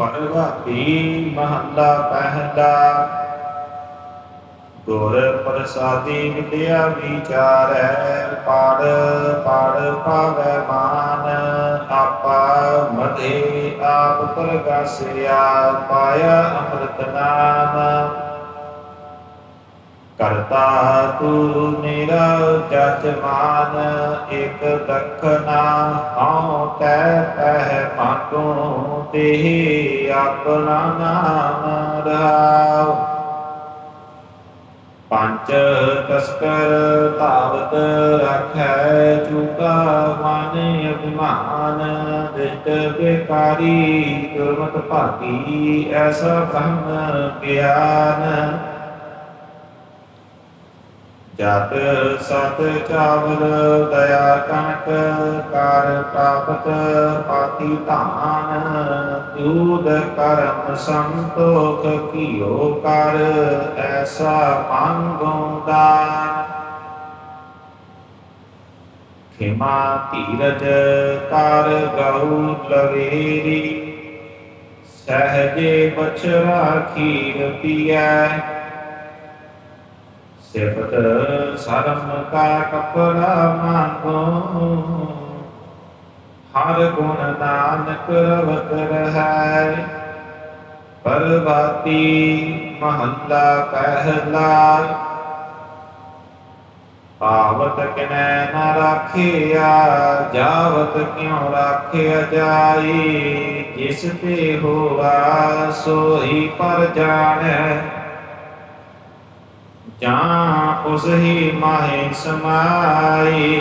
ਪਰਵਾਤੀ ਮਹੱਲਾ ਪਹਿਲਾ? ਗੁਰ ਪ੍ਰਸਾਦੀ ਵਿਦਿਆ ਵਿਚਾਰੈ ਪੜ ਪੜ ਪਾਵੈ ਮਾਨ। ਆਪਾ ਮਧੇ ਆਪ ਪ੍ਰਗਾਸਿਆ, ਪਾਇਆ ਅੰਮ੍ਰਿਤ ਨਾਮ। ਕਰਤਾ ਤੂੰ ਮੇਰਾ ਜਜਮਾਨ ਇਕ ਦਖਨਾ ਹਉ ਤੈ ਪਹਿ ਮਾਤੂ ਤੇ ਆਪਣਾ ਨਾਮ ਰਹਾਉ ਪੰਜ ਤਸਕਰ ਧਾਵਤ ਰਖੈ ਚੁਕਾ ਮਨ ਅਭਿਮਾਨ ਦਿਟ ਬੇਕਾਰੀ ਗੁਰਮਤਿ ਭਾਗੀ ਐਸਾ ਬ੍ਰਹਮ ਗਿਆਨ। ਜਤ ਸਤ ਚਾਵਲ ਦਇਆ ਕਣਕ ਕਰ ਪ੍ਰਾਪਤ ਪਾਤੀ ਧਾਨ ਦੂਧ ਕਰਮ ਸੰਤੋਖ ਕੀਓ ਕਰ, ਐਸਾ ਮੰਗੋ ਦਾਨ। ਖਿਮਾ ਧੀਰਜ ਕਰ ਗਉ ਲਵੇਰੀ, ਸਹਜੇ ਬਛੜਾ ਖੀਰ ਪੀਐ ਸਿਫਤ ਸਰਮ ਕਾ ਕਪੜਾ ਮੰਗੋ ਹਰ ਗੁਣ ਨਾਨਕ ਰਵਤ ਰਹੈ ਪਰਵਾਤੀ ਮਹੱਲਾ ਪਹਿਲਾ ਪਾਵਤ ਕਿਨੈ ਨ ਰਾਖਿਆ ਜਾਵਤ ਕਿਉ ਰਾਖਿਆ ਜਾਈ ਜਿਸ ਤੇ ਹੋਆ ਸੋਈ ਪਰ ਜਾਣੈ ਜਾਂ ਉਸ ਹੀ ਮਾਹੇ ਸਮਾਈ।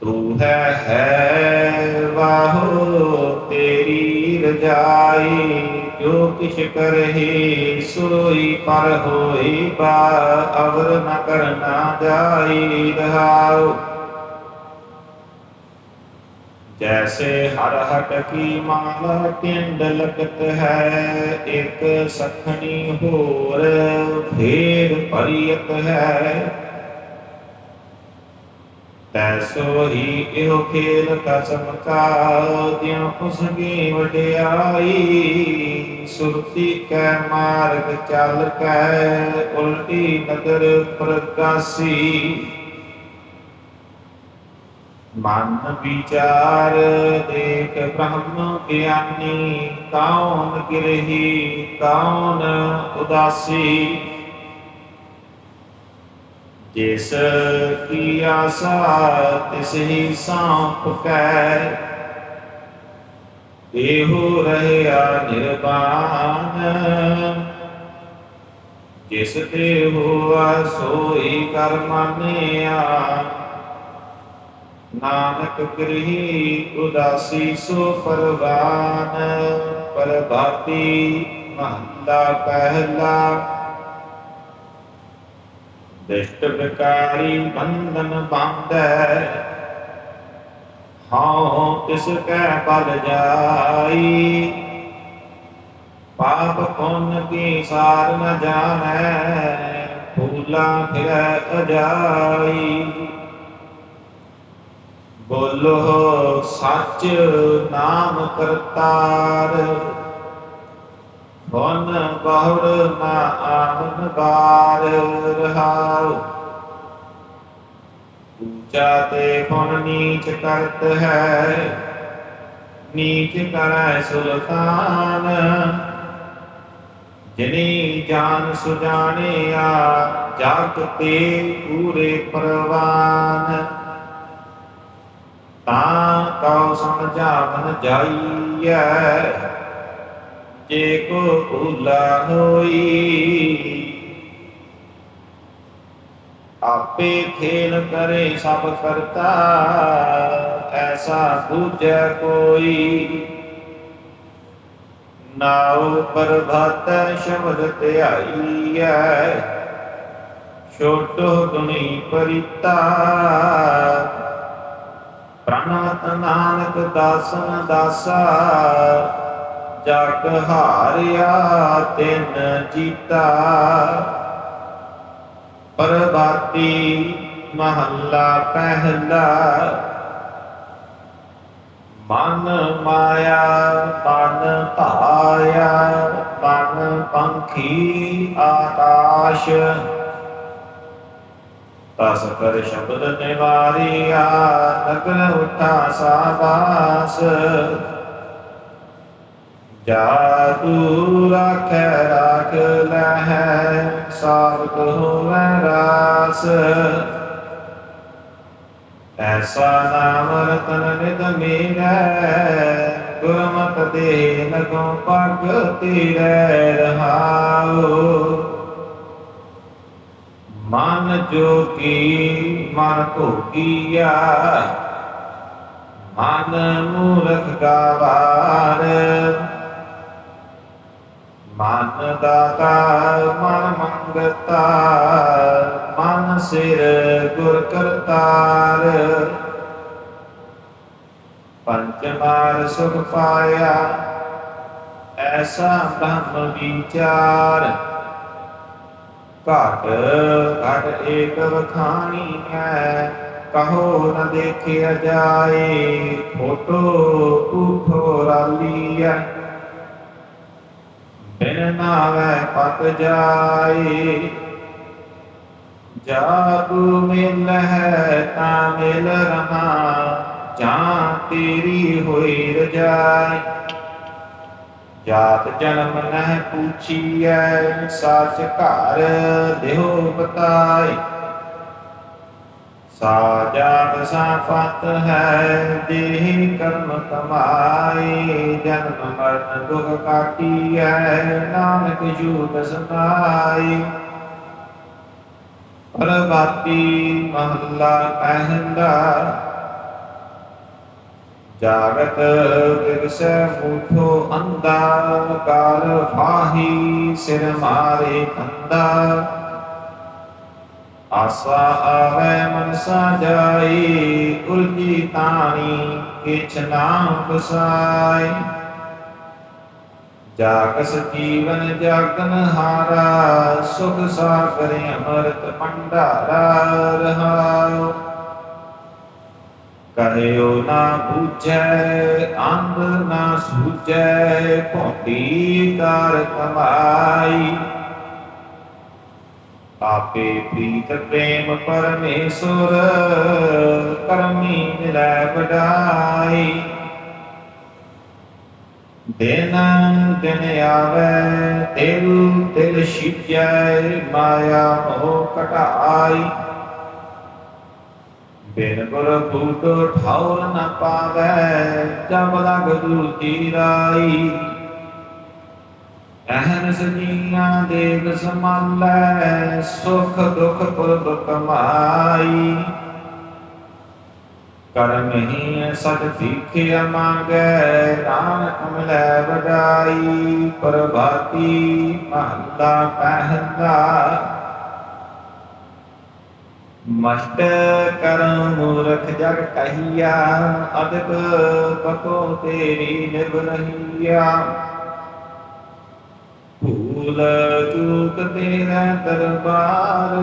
ਤੂੰ ਹੈ ਹੈ, ਵਾਹੋ ਤੇਰੀ ਰਜਾਈ। ਜੋ ਕਿਛ ਕਰਹੀ, ਸੋਈ ਪਰ ਹੋਈ, ਬਾ ਅਵਰ ਨ ਕਰਨਾ ਜਾਈ ਰਹਾਉ। ਜੈਸੇ ਹਰ ਹਟ ਕੀ ਮਾਲ ਟਿੰਡ ਲਗਤ ਹੈ ਇੱਕ ਸਖਣੀ ਹੋਰ ਫੇਰ ਪਰਿਯਤ ਹੈ ਤੈਸੋ ਹੀ ਇਹੋ ਖੇਲ ਕਸਮ ਕਾ ਦਿਨ ਉਸਗੀ ਵਡਿਆਈ ਸੁਰਤੀ ਕੈ ਮਾਰਗ ਚੱਲ ਕੈ ਉਲਟੀ ਨਦਰ ਪ੍ਰਗਾਸੀ ਮਨ ਵਿਚਾਰ ਦੇਖ ਬ੍ਰਹਮ ਗਿਆਨੀ, ਕੌਣ ਗਿਰਹੀ, ਕੌਣ ਉਦਾਸੀ? ਜਿਸ ਕੀ ਆਸਾ, ਤਿਸ ਹੀ ਸਾਂਪ ਕੈ ਇਹੋ ਰਹਿਆ ਨਿਰਵਾਨ ਜਿਸ ਤੇ ਹੋਆ ਸੋਈ ਕਰ ਨਾਨਕ ਗ੍ਰਹੀ ਉਦਾਸੀ ਸੋ ਪਰਵਾਨ ਪਰਬਾਤੀ ਮਹੱਲਾ ਪਹਿਲਾ। ਦਿਸ਼ਟ ਵਿਕਾਰੀ ਬੰਧਨ ਬੰਧੈ, ਹਉ ਤਿਸ ਕੈ ਬਲ ਜਾਈ। ਪਾਪ ਪੁੰਨ ਕੀ ਸਾਰ ਨ ਜਾਣੈ, ਫੂਲਾ ਫਿਰੈ ਅਜਾਈ। ਬੋਲੋ ਸੱਚ ਨਾਮ ਕਰਤਾਰ। ਬਨ ਬਹੁੜ ਨਾ ਆਮਨ ਬਾਰ ਰਹਾਉ। ਉੱਚਾ ਤੇ ਫਨ ਨੀਚ ਕਰਤ ਹੈ। ਨੀਚ ਕਰੈ ਸੁਲਤਾਨ। ਜਿਨੀ ਜਾਨ ਸੁਜਾਨਿਆ ਜਗ ਤੇ ਪੂਰੇ ਪਰਵਾਨ। ਤਾਂ ਕਉ ਸਮਝਾਵਨ ਜਾਈਐ, ਜੇ ਕੋ ਭੂਲਾ ਹੋਈ। ਆਪੇ ਖੇਲ ਕਰੇ ਸਭ ਕਰਤਾ, ਐਸਾ ਦੂਜੈ ਕੋਈ। ਨਾਉ ਪ੍ਰਭਾਤ ਸ਼ਬਦ ਧਿਆਈਐ, ਛੋਟੋ ਦੁਨੀ ਪਰਿਤਾ। ਪ੍ਰਣਤ ਨਾਨਕ ਦਾਸਨ ਦਾਸਾ, ਜਗ ਹਾਰਿਆ ਤਿਨ ਜੀਤਾ। ਪਰਬਾਤੀ ਮਹੱਲਾ ਪਹਿਲਾ, ਮਨ ਮਾਇਆ ਤਨ ਧਾਇਆ, ਤਨ ਪੰਖੀ ਆਕਾਸ਼। ਤਸ ਕਰ ਸ਼ਬਦ ਨਿਵਾਰਿਆ ਨਗਨ ਉਠਾ ਸਾਬਾਸ ਜਾਦੂ ਰਾਖੈ ਰਾਖ ਲਹੈ, ਸਾਬਤ ਹੋਵੈ ਰਾਸ। ਐਸਾ ਨਾਮ ਰਤਨ ਨਿਦ ਮੀਰੈ ਗੁਰਮਤਿ ਦੇ ਲਗੋ ਪਗ ਤੀਰੈ ਰਹਾਉ। ਮਨ ਜੋਗੀ ਮਨ ਭੋਗੀਆ ਮਨ ਮੂਰਖ ਗਵਾਰ ਮਨ ਦਾਤਾ, ਮਨ ਮੰਗਤਾ। ਮਨ ਸਿਰ ਗੁਰ ਕਰਤਾਰ। ਪੰਚਮਾਰ ਸੁਖ ਪਾਇਆ, ਐਸਾ ਬ੍ਰਹਮ ਵਿਚਾਰ। ਘਟ ਘਟ ਏਕ ਵਖਾਣੀ ਹੈ। ਕਹੋ ਨ ਦੇਖਿਆ ਜਾਏ ਫੋਟੋ ਕੂਠੋ ਰਾਲੀ ਬਿਨ ਨਾਵੇ ਪਤ ਜਾਏ ਜਾਦੂ ਮਿਲ ਹੈ ਤਾ ਮਿਲ ਰਹਾ, ਜਾਂ ਤੇਰੀ ਹੋਈ ਰਜਾਈ। ਜਾਤ ਜਨਮ ਨਹਿ ਪੁੱਛੀਐ, ਸੱਚ ਘਰ ਦੇਹੋ ਬਤਾਈ ਸਾਜਾਤ ਸਾਫਤ ਹੈ, ਦੇਹ ਕਰਮ ਕਮਾਈ ਜਨਮ ਮਰਨ ਦੁਖ ਕਾਟੀਐ, ਨਾਨਕ ਜੂਤ ਸਮਾਈ ਪ੍ਰਭਾਤੀ ਮਹੱਲਾ ਕਹਿੰਦਾ ਜਾਗਤ ਵਿਗਸੈ ਮੂਠੋ ਅੰਦਾ ਕਾਲ ਫਾਹੀ ਸਿਰ ਮਾਰੇ ਕੰਦਾ ਆਸਾ ਆਵੇ ਮਨਸਾ ਜਾਈ ਉਲਜੀ ਤਾਣੀ, ਕਿਛ ਨਾਮ ਬਸਾਈ ਜਾਗਸ ਜੀਵਨ ਜਾਗਨ ਹਾਰਾ, ਸੁਖ ਸਾਗਰ ਅਮਰਤ ਭੰਡਾਰਾ ਰਹਾਉ। ਕਰਿਓ ਨਾ ਬੂਝੈ, ਅੰਧ ਨਾ ਸੂਝੈ ਭੋਟੀ ਕਾਰ ਕਮਾਈ। ਆਪੇ ਪ੍ਰੀਤ ਪ੍ਰੇਮ ਪਰਮੇਸ਼ਰ, ਕਰਮੀ ਮਿਲੈ ਵਡਾਈ। ਦਿਨ ਦਿਨ ਆਵੇ, ਤਿਲ ਤਿਲ ਛਿਜੈ ਮਾਇਆ ਮੋਹ ਕਟਾਈ ਬਿਨ ਗੁਰ ਬੂਟ ਠਾਉਰ ਨ ਪਾਵੈ, ਜਬ ਲਗ ਦੂਤੀ ਰਾਈ। ਅਹਨ ਸਜੀਆਂ ਦੇਗ ਸਮਾਲੈ ਸੁਖ ਦੁਖ ਪੁਰਬ ਕਮਾਈ। ਕਰਮ ਹੀ ਸਦ ਭੀਖਿਆ ਮੰਗੈ, ਨਾਨਕ ਮਿਲੈ ਵਡਾਈ। ਪ੍ਰਭਾਤੀ ਮਹੱਲਾ ਪਹਿਲਾ। ਮਸਤ ਕਰਮ ਮੂਰਖ ਜਗ ਕਹੀਆ, ਅਦਬ ਬਕੋ ਤੇਰੀ ਨਿਭ ਰਹੀਆ। ਭੂਲ ਚੂਕ ਤੇਰਾ ਦਰਬਾਰ,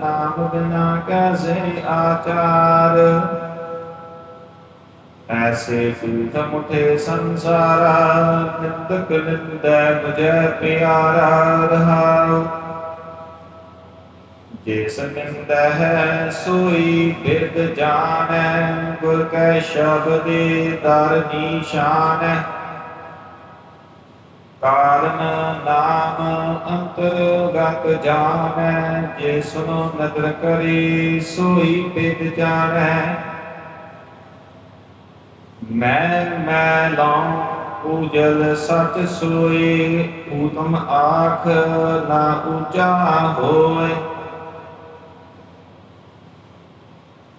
ਨਾਮ ਬਿਨਾ ਕੈਸੇ ਆਚਾਰ। ਐਸੇ ਸੂਤ ਮੁਠੇ ਸੰਸਾਰਾ, ਨਿੰਦਕ ਨਿੰਦੈ ਮੁਝੈ ਪਿਆਰਾ ਰਹਾਉ। ਜਿਸ ਨਿੰਦ ਹੈ ਸੋਈ ਬਿਰਦ ਜਾਣੈ, ਗੁਰ ਕੈ ਸ਼ਬਦੇ ਦਰ ਨਿਸ਼ਾਨੈ। ਕਾਰਨ ਨਾਮ ਅੰਤਰਗਤ ਜਾਣੈ, ਜੇ ਸੁਨੋ ਨਦਰ ਕਰੀ ਸੋਈ ਬਿਦ ਜਾਣੈ। ਮੈਂ ਮੈਂ ਲਾਉ ਉਜਲ ਸਚ ਸੋਈ ਊਤਮ ਆਖ ਨਾ ਉਚਾ ਹੋਏ।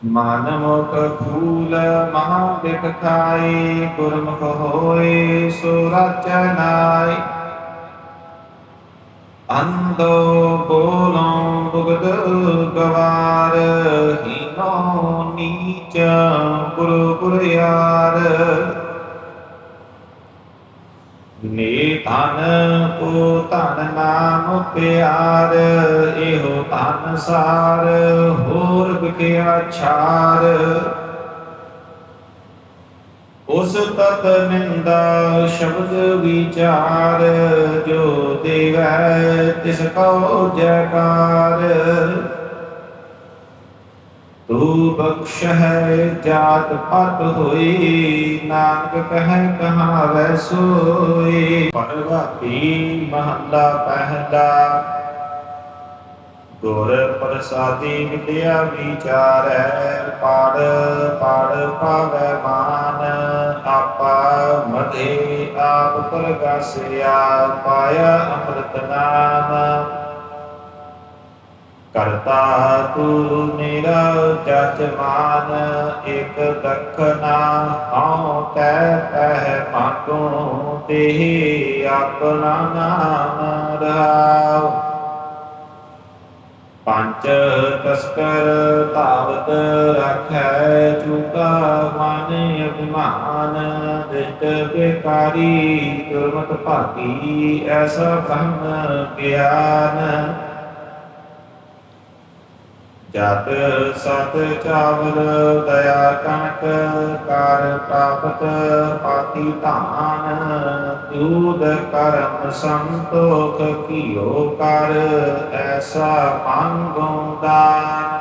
ਮਾਨਮੁਖ ਫੂਲ ਮਹਾ ਬਿਖ ਖਾਈ ਗੁਰਮੁਖ ਹੋਏ ਸੋ ਰਚਨਾਈ ਅੰਦੋ ਬੋਲੋਂ ਬੁਗਦ ਗਵਾਰ ਹੀਨੋ ਨੀਚ ਗੁਰੂ ਗੁਰ ਨੇ ਧਨ ਕੋ ਧਨ ਨਾਮ ਪਿਆਰ ਇਹੋ ਧਨ ਸਾਰ, ਹੋਰ ਵਿਖਿਆ ਛਾਰ ਉਸ ਤਤ ਨਿੰਦਾ ਸ਼ਬਦ ਵਿਚਾਰ, ਜੋ ਦੇਵੈ ਤਿਸ ਕਉ ਜੈਕਾਰ। ਤੂ ਬਖਸ਼ ਹੈ ਜਾਤ ਪਤ ਹੋਈ, ਨਾਨਕ ਕਹਿ ਕਹਾਵੈ ਸੋਈ। ਪਰਵਾਤੀ ਮਹੱਲਾ ਪਹਿਲਾ? ਗੁਰ ਪ੍ਰਸਾਦੀ ਵਿਦਿਆ ਵਿਚਾਰੈ ਪੜ ਪੜ ਪਾਵੈ ਮਾਨ। ਆਪਾ ਮਧੇ ਆਪ ਪ੍ਰਗਾਸਿਆ, ਪਾਇਆ ਅੰਮ੍ਰਿਤ ਨਾਮ। ਕਰਤਾ ਤੂੰ ਮੇਰਾ ਜਜਮਾਨ, ਇਕ ਦਖਨਾ ਹਉ ਤੈ ਪਹਿ ਮਾਤੂ ਤੇ ਆਪਣਾ ਨਾਮ ਰਹਾਉ ਪੰਜ ਤਸਕਰ ਤਾਵਤ ਰਖੈ ਚੁਕਾ ਮਨ ਅਭਿਮਾਨ ਦਿਟ ਬੇਕਾਰੀ ਗੁਰਮਤ ਭਾਗੀ ਐਸਾ ਬ੍ਰਹਮ ਗਿਆਨ। ਜਤ ਸਤ ਚਾਵਲ ਦਇਆ ਕਣਕ ਕਰ ਪ੍ਰਾਪਤ ਪਾਤੀ ਧਾਨ ਦੂਦ ਕਰਮ ਸੰਤੋਖ ਕੀਓ ਕਰ, ਐਸਾ ਮੰਗੋ ਦਾਨ।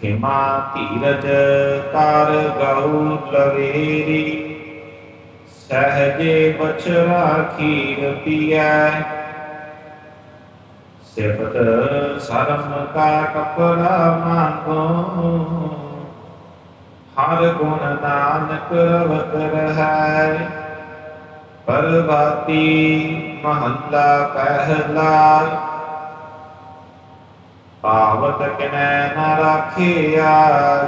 ਖਿਮਾ ਧੀਰਜ ਕਰ ਗਉ ਲਵੇਰੀ, ਸਹਜੇ ਬਛਰਾ ਖੀਰ ਪੀਐ ਸਿਫਤ ਸਰਮ ਕਾ ਕਪੜਾ ਮੰਗੋ ਹਰ ਗੁਣ ਨਾਨਕ ਰਵਤ ਰਹੈ ਪਰਵਾਤੀ ਮਹੱਲਾ ਪਹਿਲਾ ਪਾਵਤ ਕਿਨੈ ਨ ਰਾਖਿਆ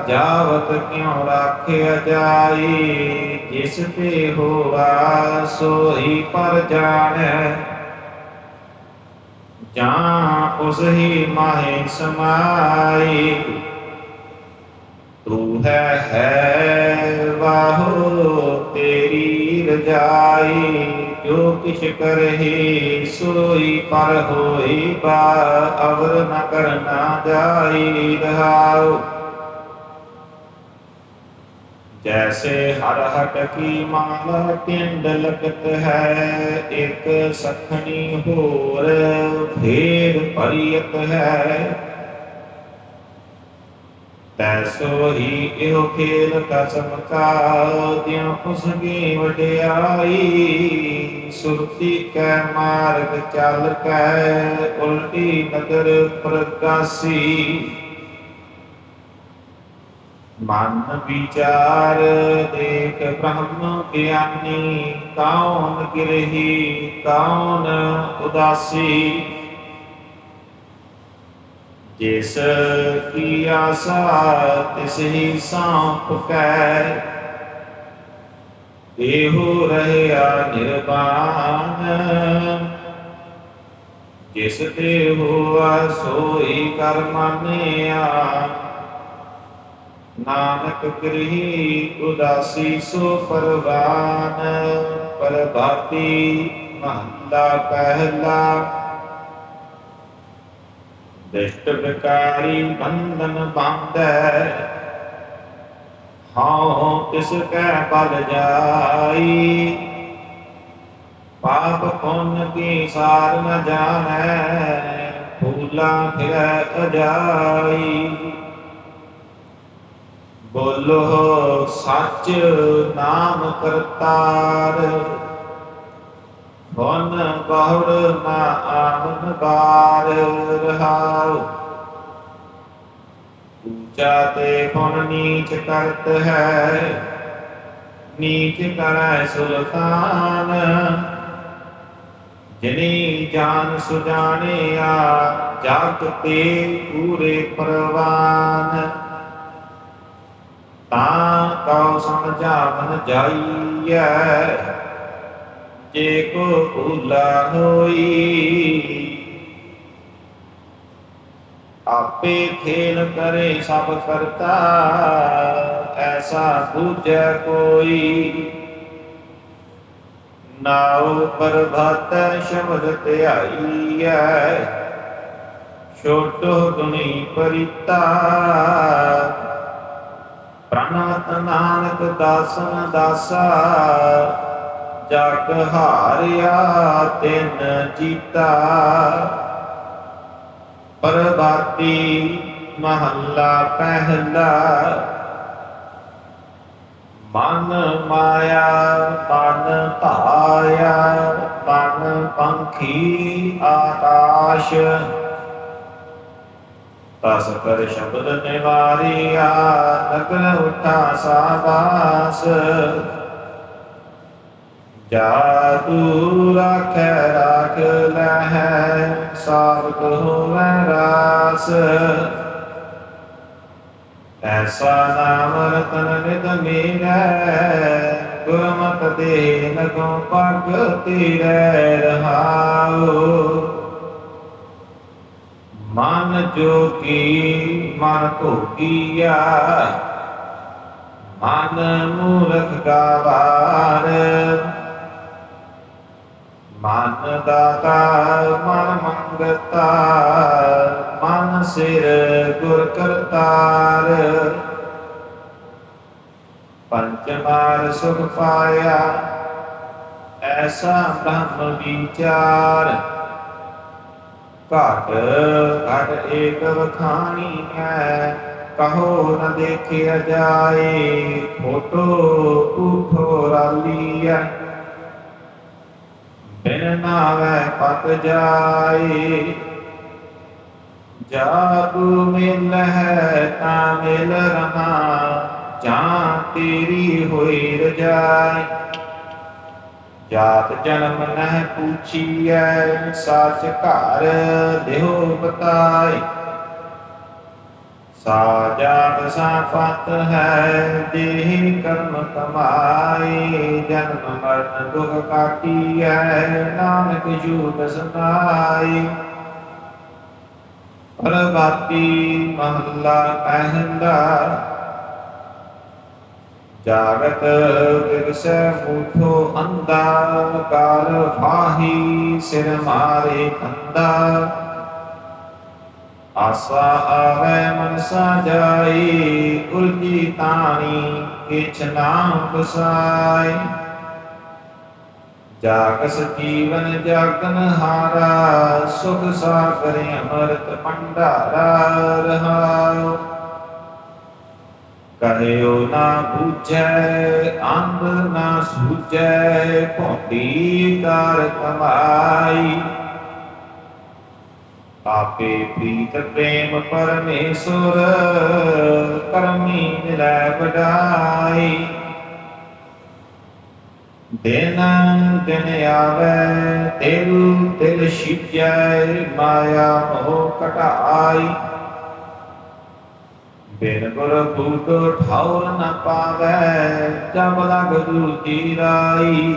ਜਾਵਤ ਕਿਉ ਰਾਖਿਆ ਜਾਈ ਜਿਸ ਤੇ ਹੋਆ ਸੋਈ ਪਰ ਜਾਣੈ ਜਾਂ ਉਸ ਹੀ ਮਾਹੇ ਸਮਾਈ। ਤੂੰ ਹੈ ਹੈ, ਵਾਹੋ, ਤੇਰੀ ਰਜਾਈ। ਜੋ ਕਿਛ ਕਰਹੀ, ਸੋਈ ਪਰ ਹੋਈ, ਬਾ ਅਵਰ ਨ ਕਰਨਾ ਜਾਈ। ਰਹਾਓ ਜੈਸੇ ਹਰ ਹਟ ਕੀ ਮਾਲ ਪਿੰਡ ਲਗਤ ਹੈ, ਇੱਕ ਸਖਣੀ ਹੋਰ ਫੇਰ ਪਰਿਯਤ ਹੈ। ਤੈਸੋ ਹੀ ਇਹੋ ਖੇਲ ਕਸਮ ਕਾ ਦਿਨ ਉਸਗੀ ਵਡਿਆਈ। ਸੁਰਤੀ ਕੈ ਮਾਰਗ ਚੱਲ ਕੈ, ਉਲਟੀ ਨਦਰ ਪ੍ਰਗਾਸੀ। ਮਨ ਵਿਚਾਰ ਦੇਖ ਬ੍ਰਹਮ ਗਿਆਨੀ, ਕੌਣ ਗਿਰਹੀ, ਕੌਣ ਉਦਾਸੀ? ਜਿਸ ਕੀ ਆਸਾ, ਤਿਸ ਹੀ ਸਾਂਪ ਕੈ ਇਹੋ ਰਹਿਆ ਨਿਰਵਾਨ ਜਿਸ ਤੇ ਹੋਆ ਸੋਈ ਕਰ ਮਾਨਿਆ ਨਾਨਕ ਗ੍ਰਹੀ ਉਦਾਸੀ ਸੋ ਪਰਵਾਨ ਪਰਬਾਤੀ ਮਹੱਲਾ ਪਹਿਲਾ। ਦਿਸ਼ਟ ਵਿਕਾਰੀ ਬੰਧਨ ਬਾਂਧੈ ਹਉ ਤਿਸ ਕੈ ਬਲ ਜਾਈ। ਪਾਪ ਪੁੰਨ ਕੀ ਸਾਰ ਨ ਜਾਣੈ, ਫੂਲਾ ਫਿਰੈ ਅਜਾਈ। ਬੋਲੋ ਸੱਚ ਨਾਮ ਕਰਤਾਰ। ਫਨ ਬਹੁੜ ਨਾ ਆਮਨ ਬਾਰ ਰਹਾਉ। ਉੱਚਾ ਤੇ ਫਨ ਨੀਚ ਕਰਤ ਹੈ। ਨੀਚ ਕਰੈ ਸੁਲਤਾਨ। ਜਿਨੀ ਜਾਨ ਸੁਜਾਨਿਆ ਜਗ ਤੇ ਪੂਰੇ ਪਰਵਾਨ। ਤਾਂ ਕਉ ਸਮਝਾਵਨ ਜਾਈਐ, ਜੇ ਕੋ ਭੂਲਾ ਹੋਈ। ਆਪੇ ਖੇਲ ਕਰੇ ਸਭ ਕਰਤਾ, ਐਸਾ ਦੂਜੈ ਕੋਈ। ਨਾਉ ਪਰਭਤ ਸ਼ਬਦ ਧਿਆਈਐ, ਛੋਟੋ ਦੁਨੀ ਪਰਿਤਾ। ਪ੍ਰਣਤ ਨਾਨਕ ਦਾਸਨ ਦਾਸਾ, ਜਗ ਹਾਰਿਆ ਤਿਨ ਜੀਤਾ। ਪਰਬਾਤੀ ਮਹੱਲਾ ਪਹਿਲਾ, ਮਨ ਮਾਇਆ ਤਨ ਧਾਇਆ ਤਨ ਪੰਖੀ ਆਕਾਸ਼। ਤਸ ਕਰ ਸ਼ਬਦ ਨਿਵਾਰਿਆ, ਨਕਲ ਉਠਾ ਸਾਬਾਸ। ਜਾਦੂ ਰਾਖੈ ਰਾਖ ਲਹੈ ਸਾਬਤ ਹੋਵੈ ਰਾਸ। ਐਸਾ ਨਾਮ ਰਤਨ ਨਿਤ ਮੀਰੈ, ਗੁਰਮਤਿ ਦੇ ਨਗੋ ਪਗ ਤੀਰੈ ਰਹਾਉ। ਮਨ ਜੋਗੀ ਮਨ ਭੋਗੀਆ ਮਨ ਮੂਰਖ ਗਾਵਾਰ ਮਨ ਦਾਤਾ ਮਨ ਮੰਗਤਾ, ਮਨ ਸਿਰ ਗੁਰ ਕਰਤਾਰ। ਪੰਚ ਮਾਰ ਸੁਖ ਪਾਇਆ, ਐਸਾ ਬ੍ਰਹਮ ਵਿਚਾਰ। ਘਟ ਘਟ ਏਕ ਵਖਾਣੀ ਹੈ। ਕਹੋ ਨ ਦੇਖਿਆ ਜਾਏ ਫੋਟੋ ਉਠੋ ਰਾਲੀਆ ਬਿਨ ਨਾਵੇ ਪਤ ਜਾਏ ਜਾਦੂ ਮਿਲ ਹੈ ਤਾਂ ਮਿਲ ਰਹਾ, ਜਾਂ ਤੇਰੀ ਹੋਈ ਰਜਾਈ। ਜਾਤ ਜਨਮ ਨਹਿ ਪੁੱਛੀਐ, ਸਾਚ ਘਰ ਦੇਹੋ ਬਤਾਈ ਸਾਜਾਤ ਸਾਪਤ ਹੈ, ਦੇਹ ਕਰਮ ਕਮਾਈ ਜਨਮ ਮਰਨ ਦੁਖ ਕਾਟੀਐ, ਨਾਨਕ ਜੂਤ ਸਨਾਈ ਪ੍ਰਭਾਤੀ ਮਹੱਲਾ ਪਹਿਲਾ ਜਾਗਤ ਵਿਗਸੈ ਮੂਠੋ ਅੰਦਾ ਕਾਲ ਫਾਹੀ ਸਿਰ ਮਾਰੇ ਕੰਦਾ ਆਸਾ ਆਵੇ ਮਨ ਸਾਜਾਈ ਉਲਜੀ ਤਾਣੀ ਕਿਛ ਨਾਮ ਬਸਾਈ ਜਾਗਸ ਜੀਵਨ ਜਾਗਨ ਹਾਰਾ ਸੁਖ ਸਾਗਰ ਅਮਰਤ ਭੰਡਾਰਾ ਰਹਾਉ ਕਹਿਓ ਨਾ ਬੁਝੈ, ਅੰਧ ਨਾ ਸੂਝੈ ਭੋਂਡੀ ਕਾਰ ਕਮਾਈ। ਆਪੇ ਪ੍ਰੀਤ ਪ੍ਰੇਮ ਪਰਮੇਸ਼ਰ, ਕਰਮੀ ਨਿਰੈ ਵਡਾਈ। ਦਿਨ ਦਿਨ ਆਵੇ, ਤਿਲ ਤਿਲ ਛਿਜੈ ਮਾਇਆ ਮੋਹ ਕਟਾਈ ਬਿਨ ਗੁਰ ਬੂਟ ਠਾਉਰ ਨ ਪਾਵੈ, ਜਬ ਲਗ ਦੂਜੀ ਰਾਈ।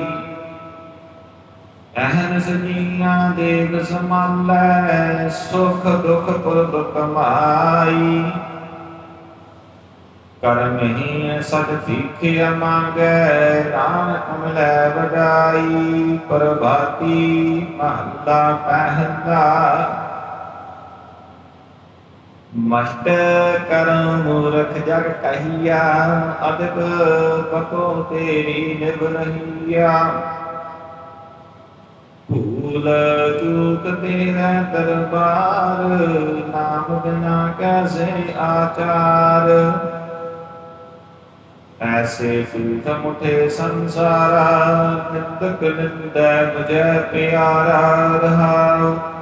ਅਹਨ ਸਜੀਆਂ ਦੇਗ ਸਮਾਲੈ, ਸੁਖ ਦੁਖ ਪੁਰਬ ਕਮਾਈ। ਕਰਮ ਹੀ ਸਦ ਸਿੱਖਿਆ ਮੰਗੈ ਨਾਨਕ ਮਿਲੈ ਵਡਾਈ। ਪ੍ਰਭਾਤੀ ਮਹੱਲਾ ਪਹਿਲਾ ਮਸਤ ਕਰਮ ਮੂਰਖ ਜਗ ਕਹੀਆ, ਅਦਬ ਬਕੋ ਤੇਰੀ ਨਿਭ ਰਹੀਆ। ਭੂਲ ਚੂਕ ਤੇਰਾ ਦਰਬਾਰ, ਨਾਮ ਬਿਨਾ ਕੈਸੇ ਆਚਾਰ। ਐਸੇ ਸੂਤ ਮੁਠੇ ਸੰਸਾਰਾ, ਨਿੰਦਕ ਨਿੰਦੈ ਮੁਝੈ ਪਿਆਰਾ ਰਹਾਉ।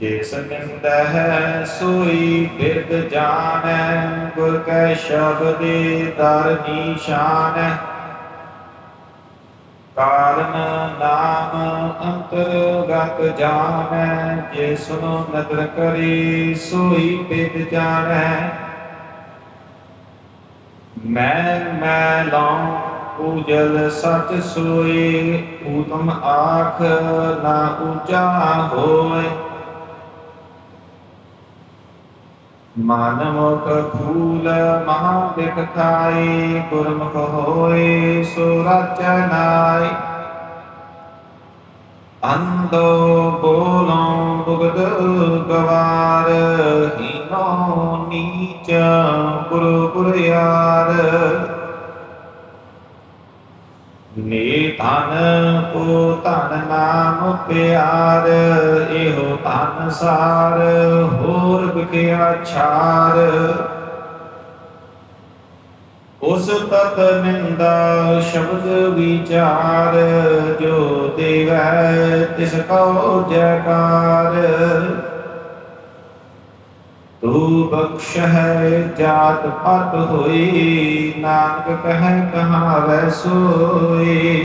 ਜਿਸ ਨਿੰਦੈ ਹੈ ਸੋਈ ਬਿਰਦ ਜਾਣੈ, ਗੁਰ ਕੈ ਸ਼ਬਦੇ ਦਰ ਨਿਸ਼ਾਨੈ। ਕਾਰਨ ਨਾਮ ਅੰਤਰਗਤ ਜਾਣੈ, ਜੇ ਸੁਨੋ ਨਦਰ ਕਰੀ ਸੋਈ ਬਿਦ ਜਾਣੈ। ਮੈਂ ਮੈਂ ਲਾਉ ਉਜਲ ਸਚ ਸੋਈ ਉਤਮ ਆਖ ਨਾ ਉਚਾ ਹੋਏ। ਮਾਨਮੁਖ ਫੂਲ ਮਹਾ ਬਿਖ ਗੁਰਮੁਖ ਹੋਏ ਸੋ ਰਚਨਾਈ ਅੰਦੋ ਬੋਲੋ ਬੁਗਦ ਗਵਾਰ ਹੀਨੋ ਨੀਚ ਗੁਰੂ ਪੁਰਿਆਰ ਨੇ ਧਨ ਕੋ ਧਨ ਨਾਮ ਪਿਆਰ, ਇਹੋ ਧਨ ਸਾਰ, ਹੋਰ ਬਿਕਿਆ ਛਾਰ। ਉਸ ਤਤ ਨਿੰਦਾ ਸ਼ਬਦ ਵਿਚਾਰ, ਜੋ ਦੇਵੈ ਤਿਸ ਕਉ ਜੈਕਾਰ। ਤੂ ਬਖਸ਼ ਹੈ ਜਾਤ ਪਤ ਹੋਈ, ਨਾਨਕ ਕਹਿ ਕਹਾਵੈ ਸੋਈ।